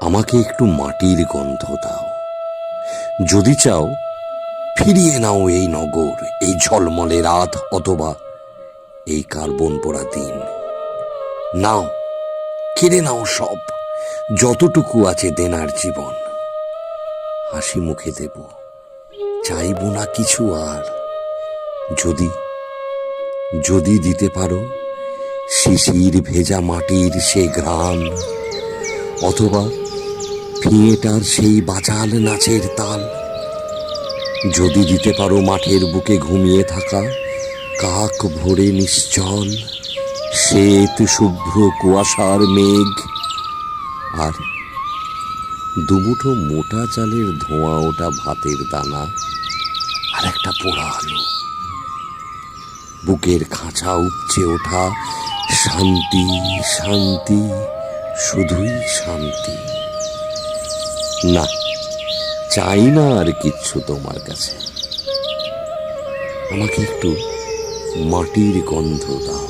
আমাকে একটু মাটির গন্ধ দাও। যদি চাও, ফিরিয়ে নাও এই নগর, এই ঝলমলে রাত অথবা এই কার্বন পোড়া দিন। নাও, কেড়ে নাও সব, যতটুকু আছে দেনার জীবন। হাসি মুখে দেব, চাইব না কিছু আর। যদি যদি দিতে পারো, শিশির ভেজা মাটির সে ঘ্রাণ, অথবা ফিয়েটার সেই বাচাল নাচের তাল। যদি দিতে পারো মাঠের বুকে ঘুমিয়ে থাকা, কাক ভরে নিশ্চল, শ্বেত শুভ্র কুয়াশার মেঘ। আর দুমুঠো মোটা চালের ধোঁয়া ওটা ভাতের দানা আর একটা পোড়া আলো। বুকের খাঁচা উপচে ওঠা, শান্তি শান্তি, শুধুই শান্তি। না চাই না আর কিচ্ছু তোমার কাছে। আমাকে একটু মাটির গন্ধ দাও।